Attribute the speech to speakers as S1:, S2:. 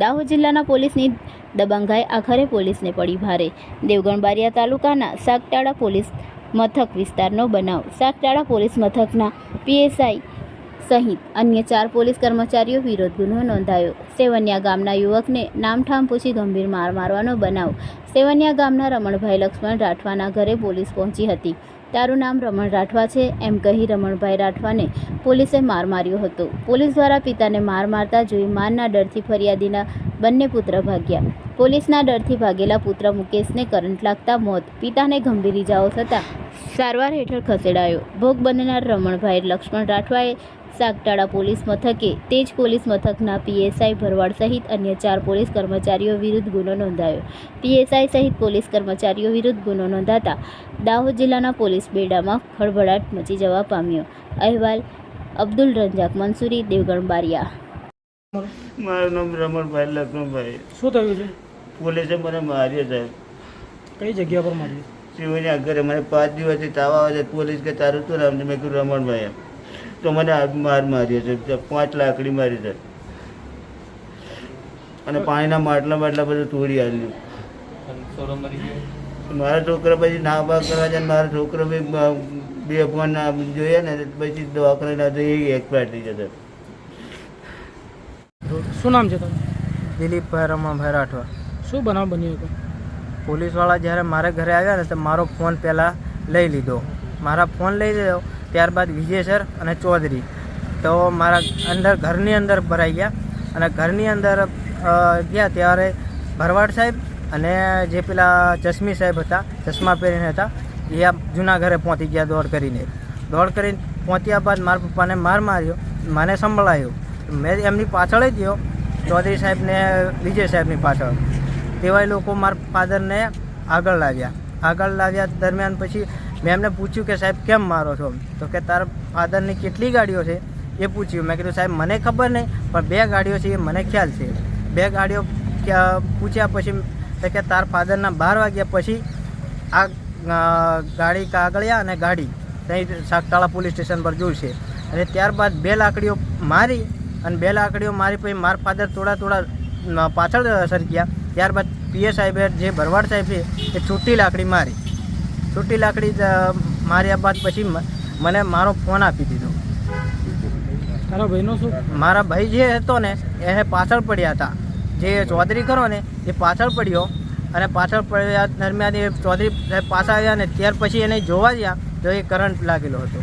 S1: દાહોદ જિલ્લાના પોલીસની દબંગાઈ આખરે પોલીસને પડી ભારે. દેવગણ બારિયા તાલુકાના સાગટાળા પોલીસ મથક વિસ્તારનો બનાવ. સાગટાળા પોલીસ મથકના પીએસઆઈ સહિત અન્ય ચાર પોલીસ કર્મચારીઓ વિરોધ ગુનો નોંધાયો. સેવન્યા ગામના યુવકને નામઠામ પૂછી ગંભીર માર મારવાનો બનાવ. સેવન્યા ગામના રમણભાઈ લક્ષ્મણ રાઠવાના ઘરે પોલીસ પહોંચી હતી. તારું નામ રમણ રાઠવા છે, એમ કહી રમણભાઈ રાઠવાને પોલીસે માર માર્યો હતો. પોલીસ દ્વારા પિતાને માર મારતા જોઈ મારના ડરથી ફરિયાદીના બંને પુત્ર ભાગ્યા. પોલીસના ડરથી ભાગેલા પુત્ર મુકેશને કરંટ લાગતા મોત, પિતાને ગંભીર ઇજાઓ થતાં સારવાર હેઠળ ખસેડાયો. ભોગ બનનાર રમણભાઈ લક્ષ્મણ રાઠવાએ સાગટાળા પોલીસ મથકે તેજ પોલીસ મથકના પીએસઆઈ ભરવાડ સહિત અન્ય ચાર પોલીસ કર્મચારીઓ વિરુદ્ધ ગુનો નોંધાયો. પીએસઆઈ સહિત પોલીસ કર્મચારીઓ વિરુદ્ધ ગુનો નોંધાતા દાહોદ જિલ્લાના પોલીસ બેડામાં ખળભળાટ મચી જવા પામ્યો. અહેવાલ અબ્દુલ રંજાક મંસૂરી દેવગણ બારિયા.
S2: મારું નામ રમણભાઈ લક્ષ્મણભાઈ.
S3: શું થયું છે?
S2: પોલીસે મને માર્યો સાહેબ.
S3: કઈ જગ્યા પર માર્યું?
S2: શિવની ઘરે મને પાંચ દિવસથી તાવ આવે છે પોલીસ કે તારું તું રામ મેં કીધું રમણભાઈ એમ. તો મને માર માર્યો છે પાંચ લાકડી મારી છે. અને પાણીના માટલા માટલા બધું તોડી આવ્યું મારા છોકરા પછી ના બા કરવા જાય ને મારા છોકરો બી બ- બે ફોન જોઈએ ને પછી દવાખાને ના તો એ એક્સપાયર થઈ જશે.
S3: શું નામ છે તમારું?
S4: દિલીપભાઈ રમણભાઈ રાઠવા.
S3: શું બનાવ બન્યો હતો?
S4: પોલીસવાળા જ્યારે મારા ઘરે આવ્યા ને તો મારો ફોન પહેલાં લઈ લીધો. મારા ફોન લઈ લીધો, ત્યારબાદ વિજય સર અને ચૌધરી. તો મારા અંદર ઘરની અંદર ભરાઈ ગયા અને ઘરની અંદર ગયા ત્યારે ભરવાડ સાહેબ અને જે પેલા ચશ્મી સાહેબ હતા, ચશ્મા પહેરીને હતા, એ આ જૂના ઘરે પહોંચી ગયા દોડ કરીને. દોડ કરીને પહોંચ્યા બાદ મારા પપ્પાને માર માર્યો, મને સંભળાયો. મેં એમની પાછળ જ ગયો, ચૌધરી સાહેબને વિજય સાહેબની પાછળ. તેવાય લોકો મારા ફાધરને આગળ લાવ્યા. આગળ લાવ્યા દરમિયાન પછી મેં એમને પૂછ્યું કે, સાહેબ, કેમ મારો છો? તો કે, તારા ફાધરની કેટલી ગાડીઓ છે? એ પૂછ્યું. મેં કીધું, સાહેબ, મને ખબર નહીં, પણ બે ગાડીઓ છે એ મને ખ્યાલ છે. બે ગાડીઓ પૂછ્યા પછી તો કે, તાર ફાધરના બાર વાગ્યા પછી આ ગાડી કાગળિયા અને ગાડી ત્યાં સાગતાળા પોલીસ સ્ટેશન પર જોઈશે અને ત્યારબાદ બે લાકડીઓ મારી અને બે લાકડીઓ મારી પછી મારા ફાધર થોડા થોડા પાછળ પાછળ સરક્યા. ત્યારબાદ પીએ સાહેબે જે ભરવાડ સાહેબ છે એ છૂટી લાકડી મારી. છૂટી લાકડી માર્યા બાદ પછી મને મારો ફોન આપી દીધો.
S3: તારા ભાઈનો શું?
S4: મારા ભાઈ જે હતો ને એને પાછળ પડ્યા હતા. જે ચૌધરી ખરો ને એ પાછળ પડ્યો અને પાછળ પડ્યા દરમિયાન એ ચૌધરી પાછા આવ્યા ને ત્યાર પછી એને જોવા ગયા તો એ કરંટ લાગેલો હતો.